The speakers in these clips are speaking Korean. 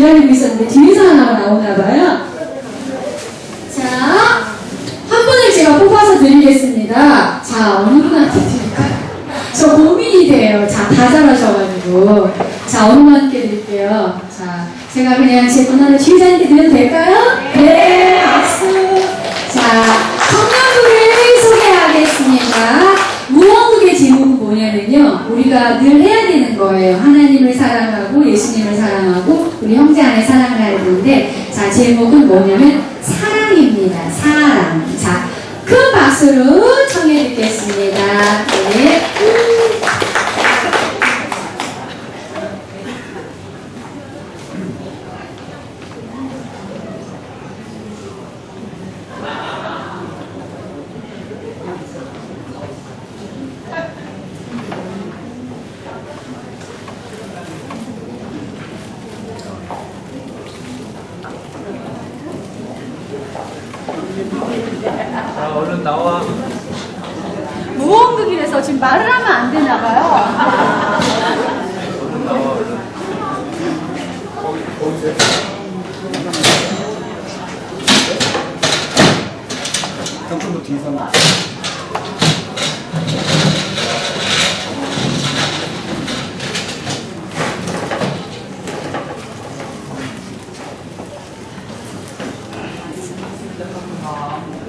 기다리고 있었는데 뒤에서 하나가 나오나 봐요. 박수로 청해 듣겠습니다. 네. um,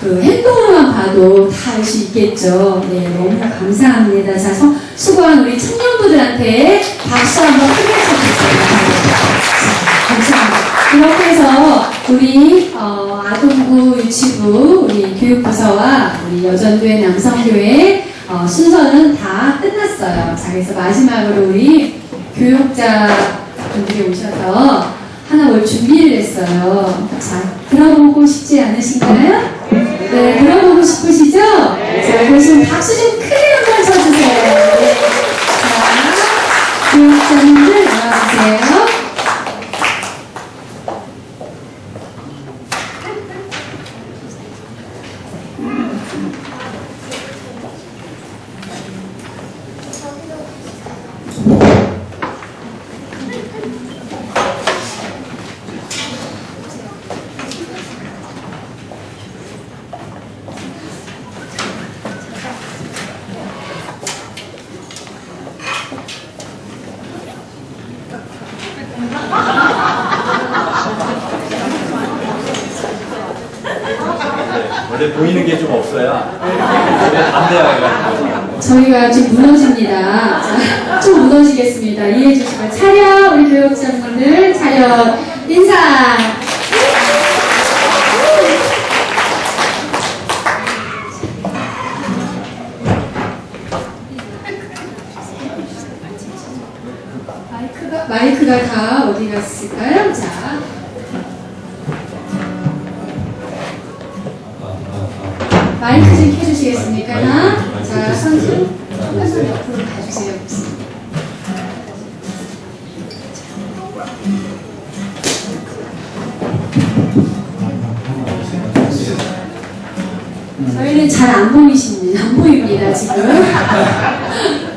그 행동으로만 봐도 다 알 수 있겠죠. 네, 너무 감사합니다. 자, 서- 수고한 우리 청년분들한테 박수 한번 크게 쳐주세요. 자, 감사합니다. 이렇게 해서 우리 어, 아동부 유치부 우리 교육부서와 우리 여전교회 남성교회 어, 순서는 다 끝났어요. 자 그래서 마지막으로 우리 교육자 분들이 오셔서 하나 뭘 준비를 했어요. 자 들어보고 싶지 않으신가요? 네 들어보고 싶으시죠? 자 그러시면 박수 좀 크게 한번 쳐주세요. 네. 자 교육자님들 나와주세요. 원래 보이는 게 좀 없어야 반대야 해가지고 저희가 좀 무너집니다. 자, 좀 무너지겠습니다. 이해해 주시고 차렷 우리 교육자분들 차렷 인사. 저희는 잘 안 보이십니다. 안 보입니다, 지금.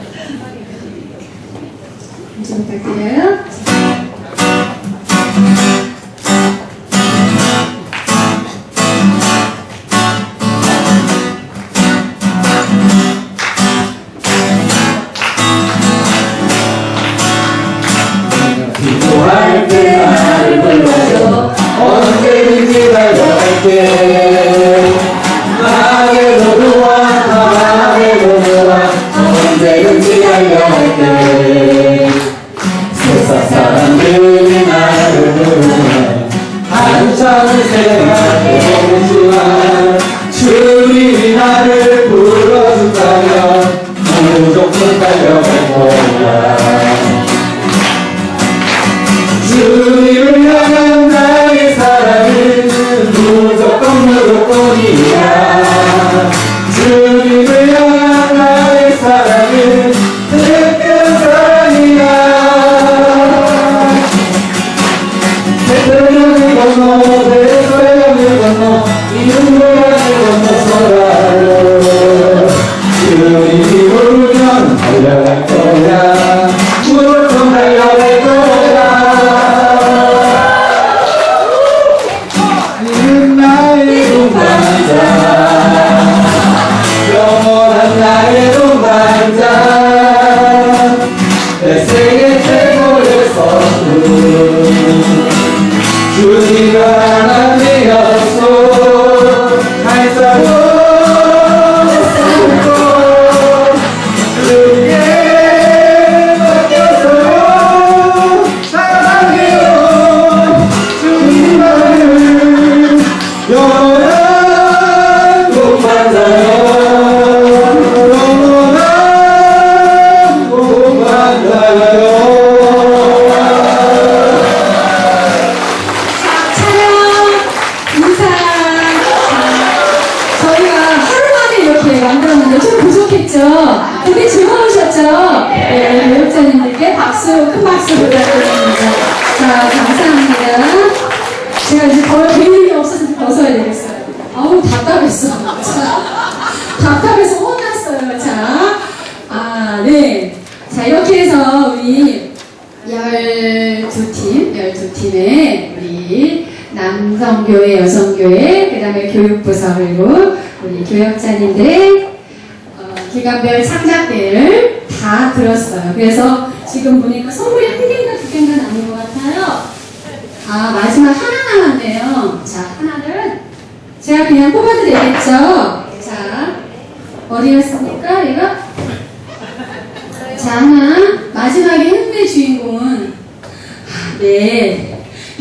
달려갈 해서 우리 12팀, 12팀의 우리 남성교회, 여성교회, 그 다음에 교육부서, 그리고 우리 교역자님들의 어, 기간별 창작대회를 다 들었어요. 그래서 지금 보니까 선물이 한 개인가 두 개인가 남은 것 같아요. 아, 마지막 하나 남았네요. 자, 하나는 제가 그냥 뽑아도 되겠죠? 자, 어디였습니까, 얘가? 자, 하나. 마지막에 행운의 주인공은, 아, 네.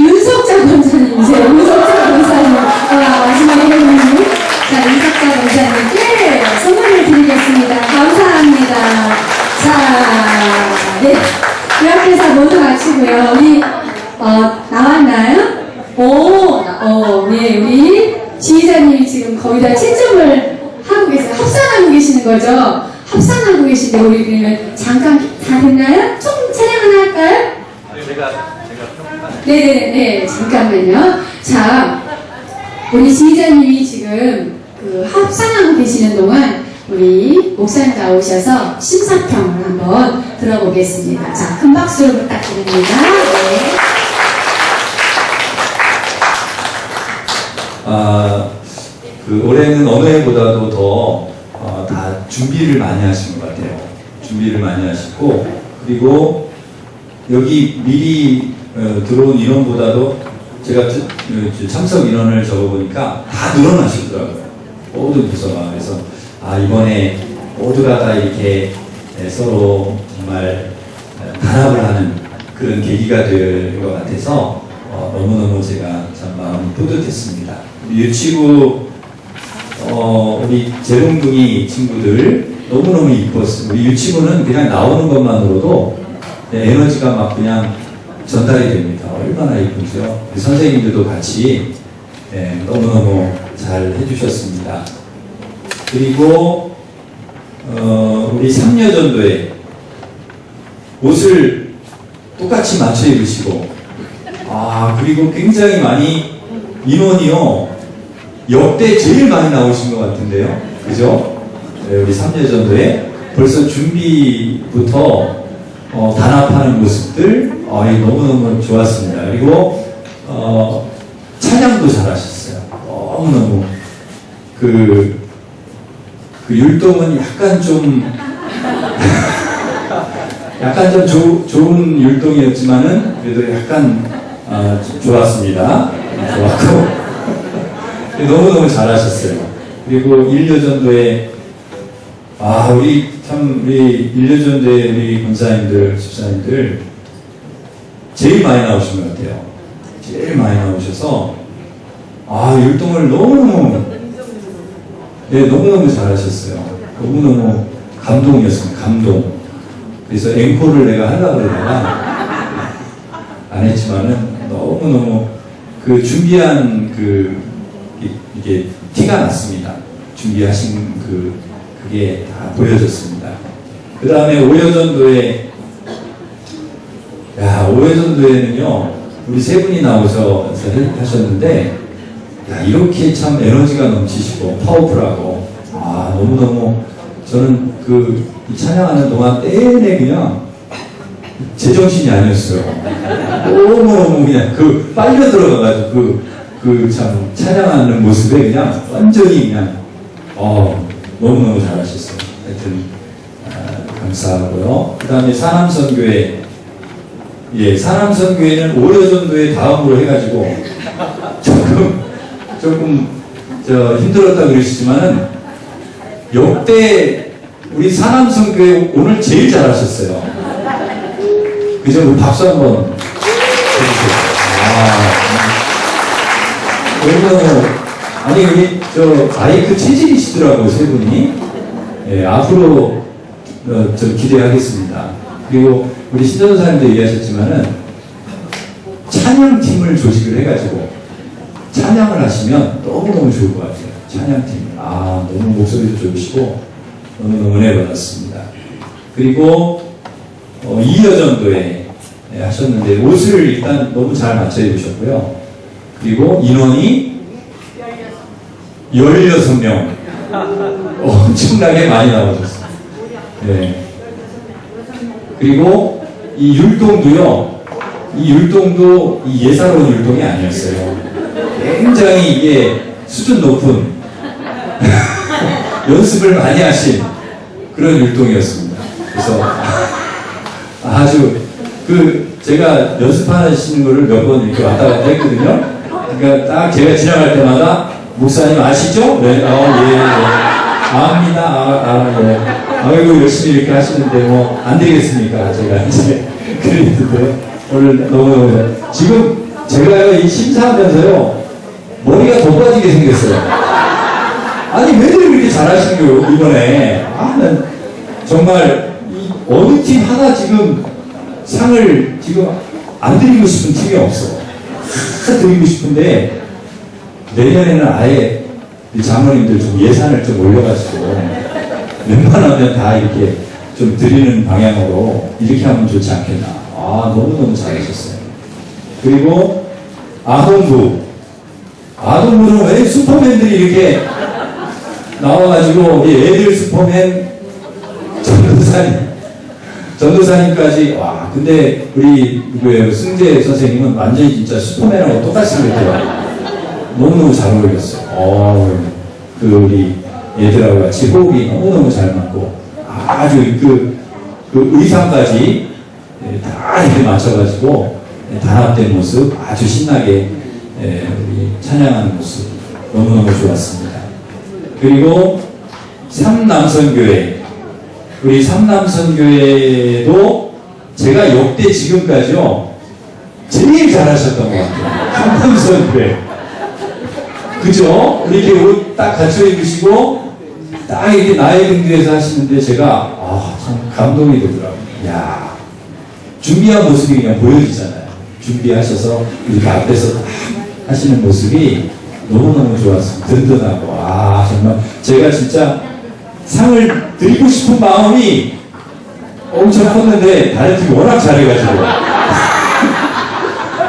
윤석자 권사님이세요. 윤석자 권사님. 와, 마지막에 행운이. 자, 윤석자 권사님께 선물을 드리겠습니다. 감사합니다. 자, 네. 해서 모두 마치고요. 우리, 어, 나왔나요? 오, 나- 어, 네, 우리 지휘자님이 지금 거의 다 채점을 하고 계세요. 합산하고 계시는 거죠? 합산하고 계신데, 우리 그러면 잠깐 다 됐나요영 하나 할까요? 제가 제가 평가 네네네, 네, 잠깐만요. 자, 우리 지휘자님이 지금 그 합산하고 계시는 동안 우리 목사님 나오셔서 심사평을 한번 들어보겠습니다. 자, 큰 박수를 부탁드립니다. 네. 아, 그 올해는 어느 해보다도 더 어, 다 준비를 많이 하신 것 같아요. 준비를 많이 하시고 그리고 여기 미리 어, 들어온 인원보다도 제가 저- 저 참석 인원을 적어보니까 다 늘어나시더라고요. 모든 부서가 그래서 아 이번에 모두가 다 이렇게 예, 서로 정말 어, 단합을 하는 그런 계기가 될 것 같아서 어, 너무너무 제가 참 마음이 뿌듯했습니다. 유치부 어, 우리 재롱둥이 친구들 너무너무 이뻤어요. 우리 유치부는 그냥 나오는 것만으로도 네, 에너지가 막 그냥 전달이 됩니다. 얼마나? 우리 선생님들도 같이 네, 너무너무 잘 해주셨습니다. 그리고 어, 우리 3년 전도에 옷을 똑같이 맞춰 입으시고 아 그리고 굉장히 많이 인원이요 역대 제일 많이 나오신 것 같은데요 그죠? 네, 우리 3년 전도에 벌써 준비부터 어, 단합하는 모습들 어, 이 너무너무 좋았습니다 그리고 어, 찬양도 잘하셨어요 너무너무 그, 그 율동은 약간 좀 약간 좀 조- 좋은 율동이었지만은 그래도 약간 아, 좀 좋았습니다. 좋았고 너무너무 잘하셨어요. 그리고 일여전도에 아 우리 참 우리 일여전도의 우리 권사님들 집사님들 제일 많이 나오신 것 같아요. 제일 많이 나오셔서 아 율동을 너무너무 네 너무너무 잘하셨어요. 너무너무 감동이었습니다. 감동. 그래서 앵콜을 내가 하려고 그러다가 안 했지만은 너무너무 그 준비한 그 이- 이게 티가 났습니다. 준비하신 그 그게 다 보여졌습니다. 그 다음에 오여전도에 야 오여전도에는요 우리 세 분이 나오셔서 하셨는데 야 이렇게 참 에너지가 넘치시고 파워풀하고 아 너무너무 저는 그이 찬양하는 동안 내내 그냥 제정신이 아니었어요. 너무너무 그냥 그 빨려 들어가가지고 그, 그 참 찬양하는 모습에 그냥 완전히 그냥 어 너무너무 잘하셨어요. 하여튼 아, 감사하고요. 그 다음에 사남선교회 예, 사남선교회는 오여전도에 다음으로 해가지고 조금 조금 저 힘들었다 그러시지만은 역대 우리 사남성교회 오늘 제일 잘하셨어요. 그죠? 우리 박수 한번 해주세요. 아, 너무 아니 우리 저 마이크 체질이시더라고요 세 분이. 예, 앞으로 어, 저 기대하겠습니다. 그리고 우리 신전사님도 얘기하셨지만은 찬양팀을 조직을 해가지고 찬양을 하시면 너무너무 좋을 것 같아요. 찬양팀. 아, 너무 목소리도 좋으시고, 너무너무 은혜 받았습니다. 그리고, 어, 이여전도에 네, 하셨는데, 옷을 일단 너무 잘 맞춰 입으셨고요. 그리고 인원이 16명. 엄청나게 많이 나오셨어요. 네. 그리고 이 율동도요, 이 율동도 이 예사로운 율동이 아니었어요. 굉장히 이게 수준 높은 연습을 많이 하신 그런 율동이었습니다. 그래서 아주 그 제가 연습하시는 거를 몇 번 이렇게 왔다 갔다 했거든요. 그러니까 딱 제가 지나갈 때마다 목사님 아시죠? 네, 어, 예, 예. 압니다. 아, 아, 예. 아이고 열심히 이렇게 하시는데 뭐 안 되겠습니까? 제가 이제 그랬는데 오늘 너무 지금 제가요 이 심사하면서요 머리가 더 빠지게 생겼어요. 아니 왜들 이렇게 잘하시는 거예요 이번에? 아, 난 정말 이 어느 팀 하나 지금 상을 지금 안 드리고 싶은 팀이 없어. 다 드리고 싶은데 내년에는 아예 이 장로님들 좀 예산을 좀 올려가지고 웬만하면 다 이렇게 좀 드리는 방향으로 이렇게 하면 좋지 않겠나. 아 너무너무 잘하셨어요. 그리고 아동부 아동부는 왜 슈퍼맨들이 이렇게 나와가지고 이 애들 슈퍼맨 전도사님 전도사님까지 와 근데 우리 누구예요 승재 선생님은 완전히 진짜 슈퍼맨하고 똑같이 생겼더라고요 너무너무 잘 어울렸어요 어, 그 우리 얘들하고 같이 호흡이 너무너무 잘 맞고 아주 그, 그 의상까지 예, 다 이렇게 맞춰가지고 예, 단합된 모습 아주 신나게 예, 우리 찬양하는 모습 너무너무 좋았습니다. 그리고 삼남선교회. 우리 삼남선교회도 제가 역대 지금까지요 제일 잘하셨던 것 같아요. 삼남선교회. 그죠? 이렇게 옷 딱 갖춰 입으시고 딱 이렇게 나의 등교에서 하시는데 제가 아 참 감동이 되더라고요. 야 준비한 모습이 그냥 보여지잖아요. 준비하셔서 이렇게 앞에서 딱 하시는 모습이 너무너무 좋았어요 든든하고. 아 정말 제가 진짜 상을 드리고 싶은 마음이 엄청 컸는데 다른 팀이 워낙 잘해가지고.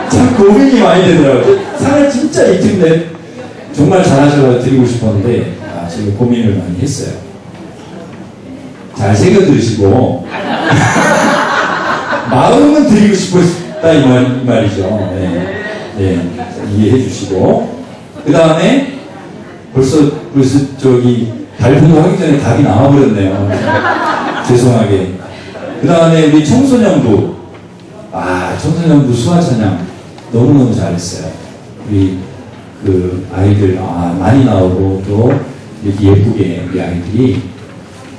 참 고민이 많이 되더라고요. 상을 진짜 이팀 내 정말 잘하셔서 드리고 싶었는데 아, 지금 고민을 많이 했어요. 잘 새겨 들으시고 마음은 드리고 싶었다 이, 말, 이 말이죠. 네. 네. 이해해 주시고 그 다음에 벌써 벌써 저기 발표를 하기 전에 답이 나와버렸네요. 죄송하게. 그 다음에 우리 청소년부 아 청소년부 수화 찬양 너무너무 잘했어요. 우리 그 아이들 아, 많이 나오고 또 이렇게 예쁘게 우리 아이들이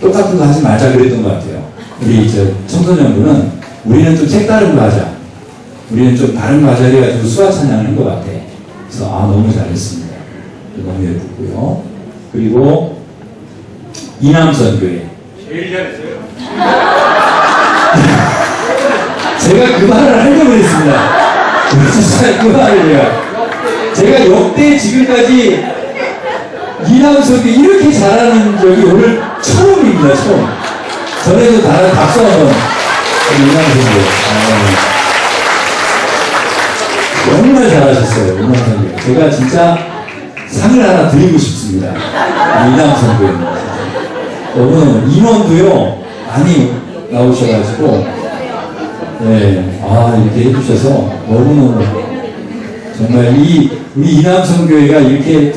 똑같은 거 하지 말자 그랬던 것 같아요. 우리 저 청소년부는 우리는 좀 색다른 거 하자. 우리는 좀 다른 거 하자 해가지고 수화 찬양을 한것 같아. 그래서 아 너무 잘했습니다. 너무 예쁘고요. 그리고 이남선 교회. 제일 잘했어요. 제가 그 말을 하려고 했습니다. 진짜 그 말을 해요. 제가 역대 지금까지 이남석이 이렇게 잘하는 적이 오늘 처음입니다, 처음. 전에도 다른 박수 한 번. 이남석이. 아, 정말 잘하셨어요, 이남석이. 제가 진짜 상을 하나 드리고 싶습니다. 이남석이. 너무 인원도요, 많이 나오셔가지고, 네, 아, 이렇게 해주셔서 너무너무 정말 이, 우리 이남성교회가 이렇게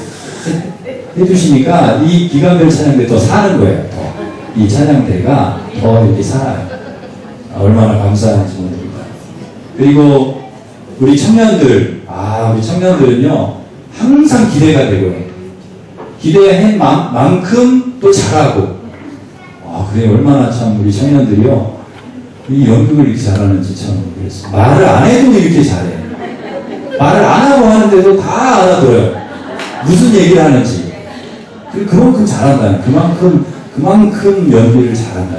해주시니까 이 기간별 찬양대 더 사는 거예요. 더. 이 찬양대가 더 이렇게 살아요. 아, 얼마나 감사한지 모릅니다. 그리고 우리 청년들, 아, 우리 청년들은요, 항상 기대가 되고요. 기대한 만- 만큼 또 잘하고, 아, 그래, 얼마나 참 우리 청년들이요, 이 연극을 이렇게 잘하는지 참 모르겠어요. 말을 안 해도 이렇게 잘해. 말을 안 하고 하는데도 다 알아들어요. 무슨 얘기를 하는지. 그- 그만큼 잘한다. 그만큼, 그만큼 연기를 잘한다.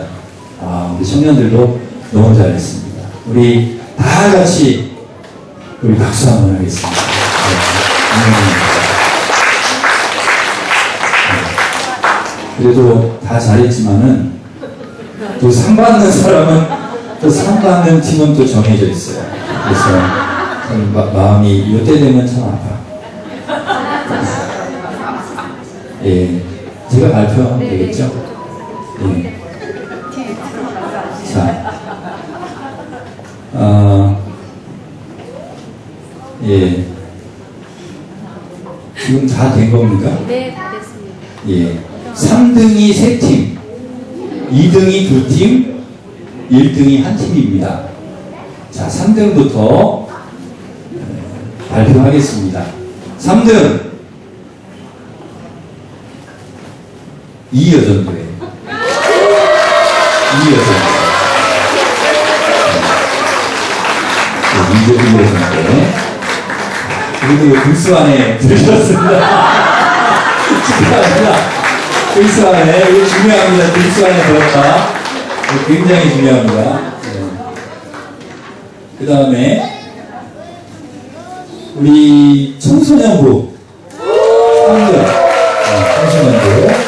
아, 우리 청년들도 너무 잘했습니다. 우리 다 같이 우리 박수 한번 하겠습니다. 네. 네. 그래도 다 잘했지만은 또 상 받는 사람은 또 상 받는 팀은 또 정해져 있어요. 그래서 참 마, 마음이 이때 되면 참 아파. 예, 제가 발표하면 되겠죠? 예. 자, 어, 예. 지금 다 된 겁니까? 네, 다 됐습니다. 예. 3등이 3팀, 2등이 2팀, 1등이 한 팀입니다. 자, 3등부터 발표하겠습니다. 3등 이 여전도예요. 이여전도. 네, 이여전도. 그래도 글수 안에 들으셨습니다. 축하합니다. 글수 안에, 이거 중요합니다. 글수 안에 들었다. 굉장히 중요합니다. 그 다음에, 우리 청소년부. 청소년. 네, 청소년부.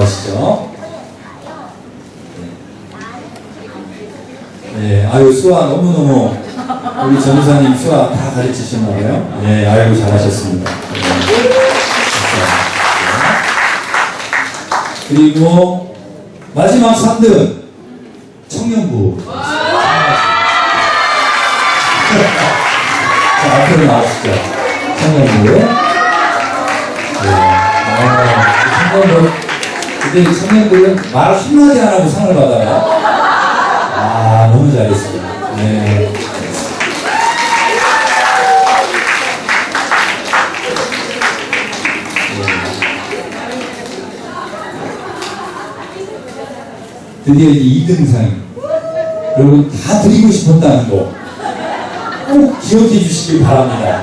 나오시죠. 네, 아유, 수아 너무너무, 우리 전우사님 수아 다 가르치셨나봐요. 네, 아이고, 잘하셨습니다. 네. 그리고 마지막 3등 청년부 자 앞으로 나오시죠 청년부 네. 아, 청년부 근데 청년부는 말 한마디 안 하고 상을 받아요. 아 너무 잘했어요 네. 드디어 이제 2등상 여러분 다 드리고 싶었다는 거. 꼭 기억해 주시길 바랍니다.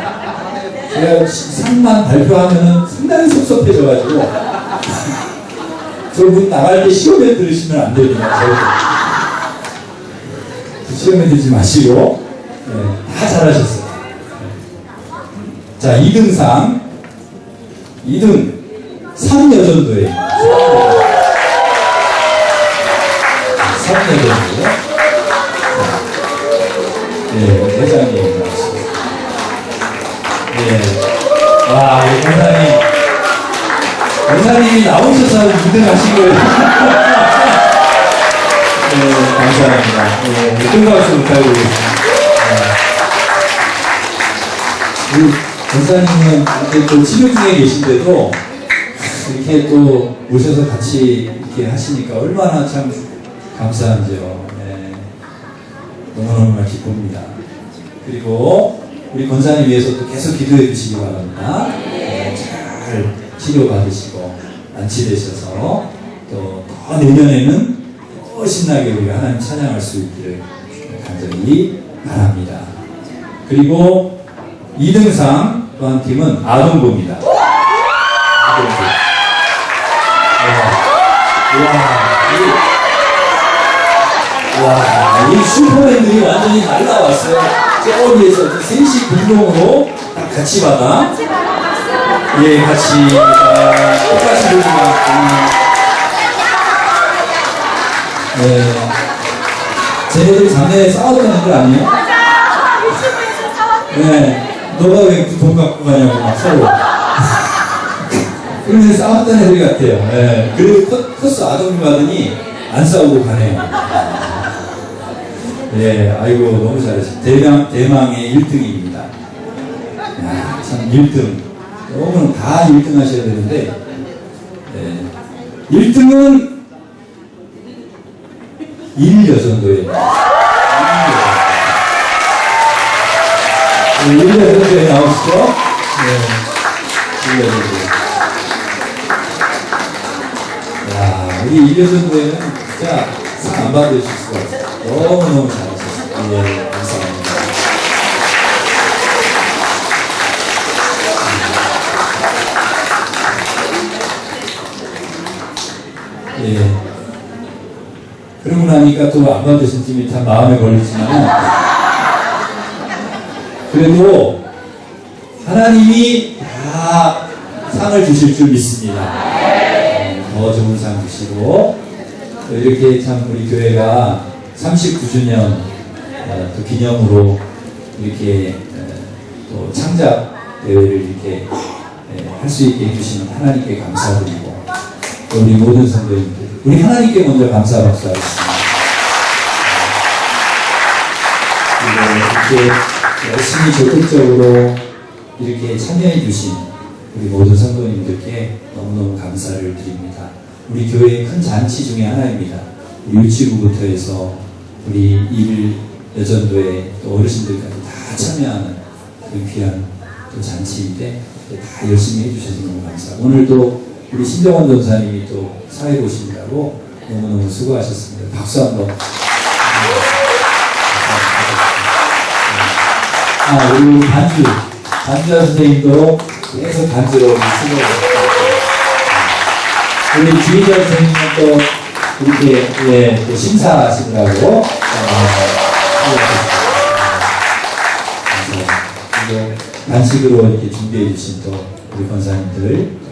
제가 상만 발표하면은 상당히 섭섭해져가지고 저분 나갈 때 시험에 들으시면 안 됩니다. 시험에 들지 마시고 네, 다 잘하셨어요. 자 2등상 2등 3여전도예요. 3여전도 네, 회장님 나왔습니다. 네. 와, 이 권사님. 권사님이 나오셔서 2등 하신 거예요. 네, 감사합니다. 네, 큰 박수 부탁드리겠습니다. 네. 우리 권사님은 이렇게 또 치료 중에 계신데도 이렇게 또 오셔서 같이 이렇게 하시니까 얼마나 참 감사한지요. 네. 너무너무 기쁩니다. 그리고 우리 권사님 위해서 또 계속 기도해 주시기 바랍니다. 네, 잘 치료 받으시고 안치되셔서 또 더 내년에는 더 신나게 우리가 하나님 찬양할 수 있기를 간절히 바랍니다. 그리고 2등상 또 한 팀은 아동부입니다. 아동부. 와, 와, 이 슈퍼맨들이 완전히 날라왔어요. 저기에서 셋이 공동으로 딱 같이 받아. 예, 같이 아, 똑같이 보지 마. 네. 쟤네들 자네 싸웠던 애들 아니에요? 네. 너가 왜 돈 갖고 가냐고 막 서로. 그러면서 싸웠던 애들 같아요. 네. 그리고 컸, 컸어 아동이 받으니 안 싸우고 가네요. 네, 아이고 너무 잘했어요. 대망 대망의 1등입니다. 야, 참 1등. 너무 다 1등 하셔야 되는데 네. 1등은 1여전도예요. 1여전도에 나오시죠? 네. 1여전도. 야, 우리 1여전도에는 진짜 상안 받으실 수가 없어요. 너무너무 잘하셨어요. 예, 예. 그러고 나니까 또안 받으신 팀이 참 마음에 걸리지만 그래도 하나님이 다 상을 주실 줄 믿습니다. 어, 더 좋은 상 주시고 또 이렇게 참 우리 교회가 39주년 어, 또 기념으로 이렇게 어, 또 창작 대회를 이렇게 할 수 있게 해주시는 하나님께 감사드리고 또 우리 모든 성도님들 우리 하나님께 먼저 감사 박수 하겠습니다. 그리고 이렇게 열심히 적극적으로 이렇게 참여해 주신 우리 모든 성도님들께 너무너무 감사를 드립니다. 우리 교회의 큰 잔치 중에 하나입니다. 유치부부터 해서 우리 일 여전도에 또 어르신들까지 다 참여하는 그 귀한 또 잔치인데 다 열심히 해주셔서 너무 감사합니다. 오늘도 우리 신정원 전사님이 또 사회 보신다고 너무너무 수고하셨습니다. 박수 한 번. 아, 우리 반주, 반주자 선생님도 계속 반주로 수고하셨습니다. 우리 주의자 선생님은 또 이렇게 예, 또 심사하시느라고 어, 간식으로 이렇게 준비해 주신 또 우리 권사님들